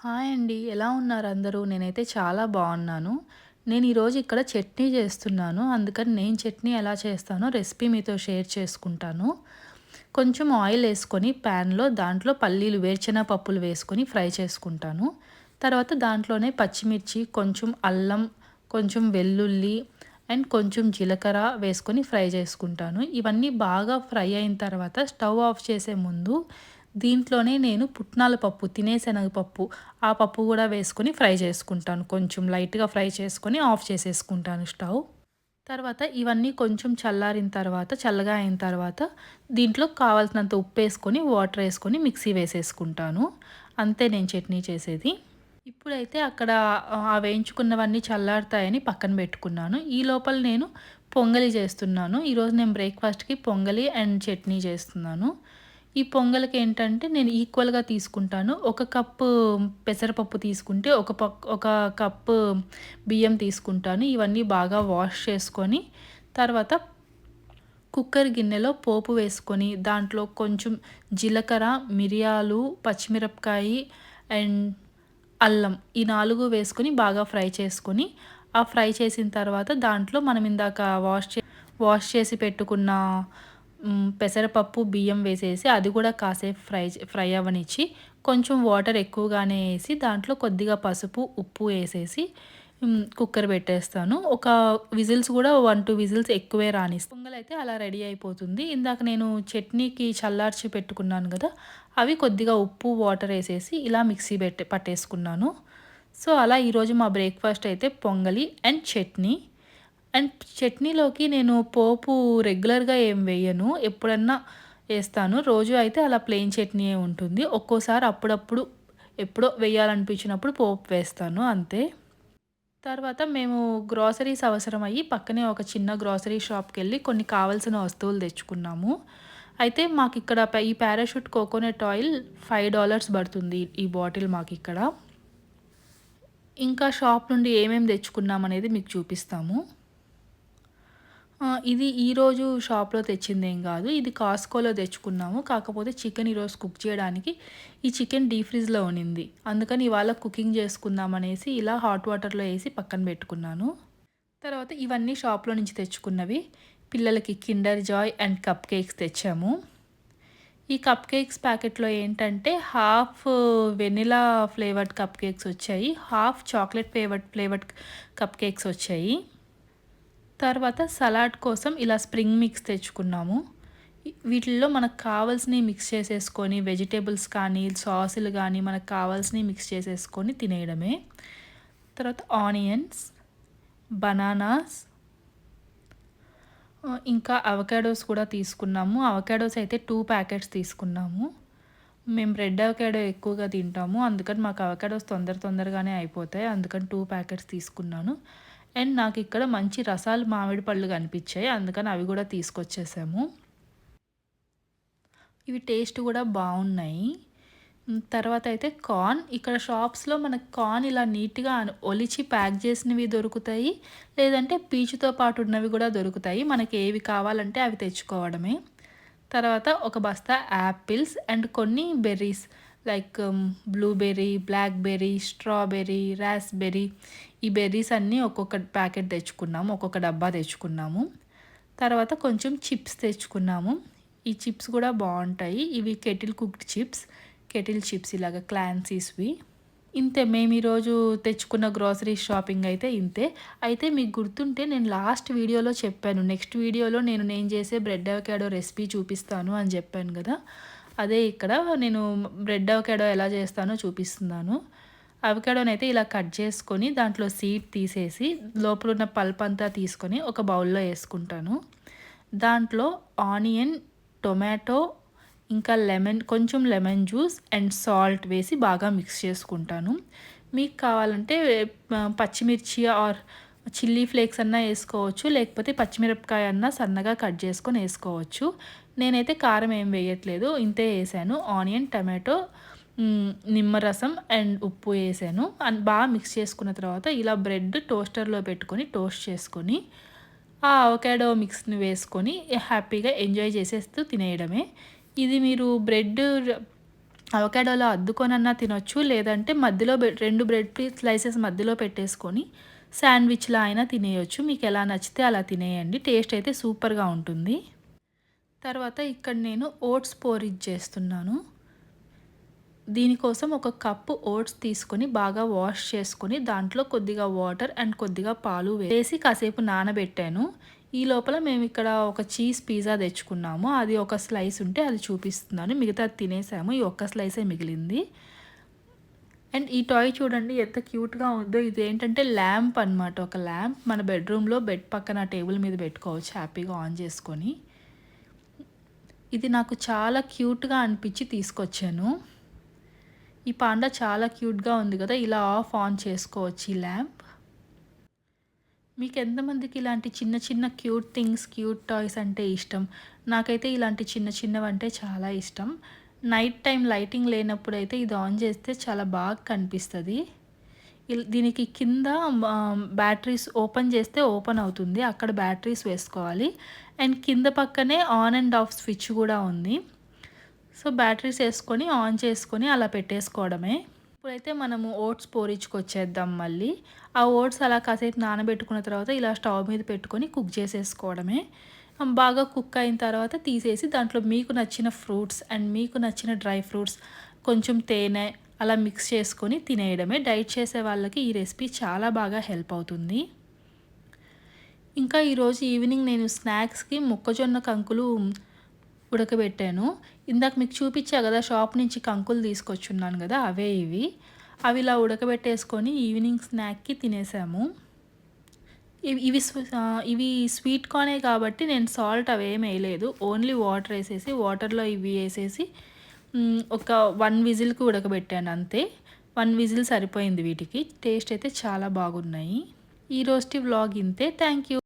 Hi అండి. ఎలా ఉన్నారు అందరూ? నేనైతే చాలా బాగున్నాను నేను ఈరోజు ఇక్కడ చట్నీ చేస్తున్నాను. అందుకని నేను చట్నీ ఎలా చేస్తానో రెసిపీ మీతో షేర్ చేసుకుంటాను. కొంచెం ఆయిల్ వేసుకొని ప్యాన్‌లో దాంట్లో పల్లీలు, వేరుశెనగ పప్పులు వేసుకొని ఫ్రై చేసుకుంటాను. తర్వాత దాంట్లోనే పచ్చిమిర్చి, కొంచెం అల్లం, కొంచెం వెల్లుల్లి అండ్ కొంచెం జీలకర్ర వేసుకొని ఫ్రై చేసుకుంటాను. ఇవన్నీ బాగా ఫ్రై అయిన తర్వాత స్టవ్ ఆఫ్ చేసే ముందు దీంట్లోనే నేను పుట్నాల పప్పు, తినే శనగపప్పు, ఆ పప్పు కూడా వేసుకొని ఫ్రై చేసుకుంటాను. కొంచెం లైట్‌గా ఫ్రై చేసుకొని ఆఫ్ చేసేసుకుంటాను స్టవ్. తర్వాత ఇవన్నీ కొంచెం చల్లారిన తర్వాత, చల్లగా అయిన తర్వాత దీంట్లో కావాల్సినంత ఉప్పు వేసుకొని వాటర్ వేసుకొని మిక్సీ వేసేసుకుంటాను. అంతే నేను చట్నీ చేసేది. ఇప్పుడైతే అక్కడ ఆ వేయించుకున్నవన్నీ చల్లారుతాయని పక్కన పెట్టుకున్నాను. ఈ లోపల నేను పొంగలి చేస్తున్నాను. ఈరోజు నేను బ్రేక్‌ఫాస్ట్‌కి పొంగలి అండ్ చట్నీ చేస్తున్నాను. ఈ పొంగల్‌కి ఏంటంటే నేను ఈక్వల్‌గా తీసుకుంటాను. ఒక కప్పు పెసరపప్పు తీసుకుంటే ఒక పక్ ఒక కప్పు బియ్యం తీసుకుంటాను. ఇవన్నీ బాగా వాష్ చేసుకొని తర్వాత కుక్కర్ గిన్నెలో పోపు వేసుకొని దాంట్లో కొంచెం జీలకర్ర, మిరియాలు, పచ్చిమిరపకాయి అండ్ అల్లం ఈ నాలుగు వేసుకొని బాగా ఫ్రై చేసుకొని, ఆ ఫ్రై చేసిన తర్వాత దాంట్లో మనం ఇందాక వాష్ చే వాష్ చేసి పెట్టుకున్న పెసరపప్పు, బియ్యం వేసేసి అది కూడా కాసేపు ఫ్రై ఫ్రై అవ్వనిచ్చి కొంచెం వాటర్ ఎక్కువగానే వేసి దాంట్లో కొద్దిగా పసుపు, ఉప్పు వేసేసి కుక్కర్ పెట్టేస్తాను. ఒక విజిల్స్ కూడా 1, 2 విజిల్స్ ఎక్కువే రానిస్తాను పొంగల్ అయితే అలా రెడీ అయిపోతుంది. ఇందాక నేను చట్నీకి చల్లార్చి పెట్టుకున్నాను కదా! అవి కొద్దిగా ఉప్పు, వాటర్ వేసేసి ఇలా మిక్సీ పెట్టే పట్టేసుకున్నాను. సో, అలా ఈరోజు మా బ్రేక్‌ఫాస్ట్ అయితే పొంగలి అండ్ చట్నీ. అండ్ చట్నీలోకి నేను పోపు రెగ్యులర్‌గా ఏం వేయను. ఎప్పుడన్నా వేస్తాను రోజు అయితే అలా ప్లెయిన్ చట్నీయే ఉంటుంది. ఒక్కోసారి అప్పుడప్పుడు ఎప్పుడో వేయాలనిపించినప్పుడు పోపు వేస్తాను అంతే. తర్వాత మేము గ్రోసరీస్ అవసరమయ్యి పక్కనే ఒక చిన్న గ్రోసరీ షాప్‌కెళ్ళి కొన్ని కావాల్సిన వస్తువులు తెచ్చుకున్నాము. అయితే మాకు ఇక్కడ ఈ Parachute coconut oil five dollars పడుతుంది ఈ బాటిల్ మాకు ఇక్కడ ఇంకా షాప్ నుండి ఏమేమి తెచ్చుకున్నామనేది మీకు చూపిస్తాము. ఇది ఈరోజు షాప్‌లో తెచ్చిందేం కాదు. ఇది కాస్కోలో తెచ్చుకున్నాము. కాకపోతే చికెన్ ఈరోజు కుక్ చేయడానికి ఈ చికెన్ డీప్ ఫ్రిడ్జ్‌లో ఉన్నింది. అందుకని ఇవాళ కుకింగ్ చేసుకుందాం అనేసి ఇలా హాట్ వాటర్‌లో వేసి పక్కన పెట్టుకున్నాను. తర్వాత ఇవన్నీ షాప్‌లో నుంచి తెచ్చుకున్నవి. పిల్లలకి Kinder Joy and cupcakes తెచ్చాము. ఈ కప్ కేక్స్ ప్యాకెట్‌లో ఏంటంటే half vanilla flavoured cupcakes వచ్చాయి. Half chocolate flavoured flavoured cupcakes వచ్చాయి. తర్వాత సలాడ్ కోసం ఇలా స్ప్రింగ్ మిక్స్ తెచ్చుకున్నాము. వీటిల్లో మనకు కావాల్సినవి మిక్స్ చేసేసుకొని వెజిటేబుల్స్ కానీ, సాసులు కానీ మనకు కావాల్సినవి మిక్స్ చేసేసుకొని తినేయడమే. తర్వాత ఆనియన్స్, బనానాస్ ఇంకా అవకాడోస్ కూడా తీసుకున్నాము. అవకాడోస్ అయితే టూ ప్యాకెట్స్ తీసుకున్నాము. మేము రెడ్ అవకాడో ఎక్కువగా తింటాము. అందుకని మాకు అవకాడోస్ తొందర తొందరగానే అయిపోతాయి. అందుకని టూ ప్యాకెట్స్ తీసుకున్నాను. అండ్ నాకు ఇక్కడ మంచి రసాలు మామిడి పళ్ళు కనిపించాయి. అందుకని అవి కూడా తీసుకొచ్చేసాము. ఇవి టేస్ట్ కూడా బాగున్నాయి తర్వాత అయితే కార్న్ ఇక్కడ షాప్స్‌లో మనకు కార్న్ ఇలా నీట్‌గా ఒలిచి ప్యాక్ చేసినవి దొరుకుతాయి. లేదంటే పీచుతో పాటు ఉన్నవి కూడా దొరుకుతాయి. మనకి ఏవి కావాలంటే అవి తెచ్చుకోవడమే. తర్వాత ఒక బస్తా యాపిల్స్ అండ్ కొన్ని berries like blueberry, blackberry, strawberry, raspberry ఈ బెర్రీస్ అన్నీ ఒక్కొక్క ప్యాకెట్ తెచ్చుకున్నాము. ఒక్కొక్క డబ్బా తెచ్చుకున్నాము. తర్వాత కొంచెం చిప్స్ తెచ్చుకున్నాము. ఈ చిప్స్ కూడా బాగుంటాయి ఇవి kettle cooked chips. Kettle chips ఇలాగ క్లాన్సీస్‌వి. ఇంతే మేము ఈరోజు తెచ్చుకున్న గ్రోసరీ షాపింగ్ అయితే ఇంతే. అయితే మీకు గుర్తుంటే నేను లాస్ట్ వీడియోలో చెప్పాను. నెక్స్ట్ వీడియోలో నేను నేను చేసే బ్రెడ్ అవకాడో రెసిపీ చూపిస్తాను అని చెప్పాను కదా! అదే ఇక్కడ నేను బ్రెడ్ అవకాడో ఎలా చేస్తానో చూపిస్తున్నాను. అవకాడోని అయితే ఇలా కట్ చేసుకొని దాంట్లో సీడ్ తీసేసి లోపల ఉన్న పల్ప్ అంతా తీసుకొని ఒక బౌల్‌లో వేసుకుంటాను దాంట్లో ఆనియన్, టొమాటో ఇంకా లెమన్ కొంచెం లెమన్ జ్యూస్ అండ్ సాల్ట్ వేసి బాగా మిక్స్ చేసుకుంటాను. మీకు కావాలంటే పచ్చిమిర్చి ఆర్ చిల్లీ ఫ్లేక్స్ అన్నా వేసుకోవచ్చు లేకపోతే పచ్చిమిరపకాయ అన్నా సన్నగా కట్ చేసుకొని వేసుకోవచ్చు నేనైతే కారం ఏం వేయట్లేదు. ఇంతే వేసాను. ఆనియన్, టమాటో నిమ్మరసం అండ్ ఉప్పు వేసాను. అండ్ బాగా మిక్స్ చేసుకున్న తర్వాత ఇలా బ్రెడ్ టోస్టర్‌లో పెట్టుకొని టోస్ట్ చేసుకొని ఆ అవకాడో మిక్స్‌ని వేసుకొని హ్యాపీగా ఎంజాయ్ చేసేస్తూ తినేయడమే. ఇది మీరు బ్రెడ్ అవకాడోలో అద్దుకొనన్నా తినొచ్చు. లేదంటే మధ్యలో రెండు బ్రెడ్ స్లైసెస్ మధ్యలో పెట్టేసుకొని శాండ్విచ్లా అయినా తినేయొచ్చు. మీకు ఎలా నచ్చితే అలా తినేయండి. టేస్ట్ అయితే సూపర్గా ఉంటుంది. తర్వాత ఇక్కడ నేను ఓట్స్ పోరిజ్ చేస్తున్నాను. దీనికోసం ఒక కప్పు ఓట్స్ తీసుకొని బాగా వాష్ చేసుకొని దాంట్లో కొద్దిగా వాటర్ అండ్ కొద్దిగా పాలు వేసి కాసేపు నానబెట్టాను. ఈ లోపల మేము ఇక్కడ ఒక చీజ్ పిజ్జా తెచ్చుకున్నాము. అది ఒక స్లైస్ ఉంటే అది చూపిస్తున్నాను. మిగతా తినేసాము. ఈ ఒక్క స్లైసే మిగిలింది. అండ్ ఈ టాయ్ చూడండి ఎంత క్యూట్గా ఉందో. ఇది ఏంటంటే ల్యాంప్ అనమాట ఒక ల్యాంప్ మన బెడ్రూమ్లో బెడ్ పక్కన టేబుల్ మీద పెట్టుకోవచ్చు హ్యాపీగా ఆన్ చేసుకొని. ఇది నాకు చాలా క్యూట్గా అనిపించి తీసుకొచ్చాను. ఈ పాండా చాలా క్యూట్గా ఉంది కదా ఇలా ఆఫ్ ఆన్ చేసుకోవచ్చు ఈ ల్యాంప్. మీకు ఎంతమందికి ఇలాంటి చిన్న చిన్న క్యూట్ థింగ్స్ క్యూట్ టాయ్స్ అంటే ఇష్టం? నాకైతే ఇలాంటి చిన్న చిన్నవి అంటే చాలా ఇష్టం. నైట్ టైం లైటింగ్ లేనప్పుడు అయితే ఇది ఆన్ చేస్తే చాలా బాగా కనిపిస్తుంది. దీనికి కింద బ్యాటరీస్ ఓపెన్ చేస్తే ఓపెన్ అవుతుంది. అక్కడ బ్యాటరీస్ వేసుకోవాలి. అండ్ కింద పక్కనే ఆన్ అండ్ ఆఫ్ స్విచ్ కూడా ఉంది. సో బ్యాటరీస్ వేసుకొని ఆన్ చేసుకొని అలా పెట్టేసుకోవడమే. ఇప్పుడైతే మనము ఓట్స్ పోరించుకొచ్చేద్దాం మళ్ళీ. ఆ ఓట్స్ అలా కాసేపు నానబెట్టుకున్న తర్వాత ఇలా స్టవ్ మీద పెట్టుకొని కుక్ చేసేసుకోవడమే. బాగా కుక్ అయిన తర్వాత తీసేసి దాంట్లో మీకు నచ్చిన ఫ్రూట్స్ అండ్ మీకు నచ్చిన డ్రై ఫ్రూట్స్ కొంచెం తేనె అలా మిక్స్ చేసుకొని తినేయడమే. డైట్ చేసే వాళ్ళకి ఈ రెసిపీ చాలా బాగా హెల్ప్ అవుతుంది. ఇంకా ఈరోజు ఈవినింగ్ నేను స్నాక్స్కి మొక్కజొన్న కంకులు ఉడకబెట్టాను. ఇందాక మీకు చూపించా కదా షాప్ నుంచి కంకులు తీసుకొచ్చున్నాను కదా అవే ఇవి. అవి ఇలా ఉడకబెట్టేసుకొని ఈవినింగ్ స్నాక్కి తినేసాము. ఇవి ఇవి స్వీట్ కార్నే కాబట్టి నేను సాల్ట్ అవి ఏం వేయలేదు. ఓన్లీ వాటర్ వేసేసి వాటర్లో ఇవి వేసేసి ఒక వన్ విజిల్కి ఉడకబెట్టాను అంతే. వన్ విజిల్ సరిపోయింది వీటికి. టేస్ట్ అయితే చాలా బాగున్నాయి. ఈ రోజుటి వ్లాగ్ ఇంతే. Thank you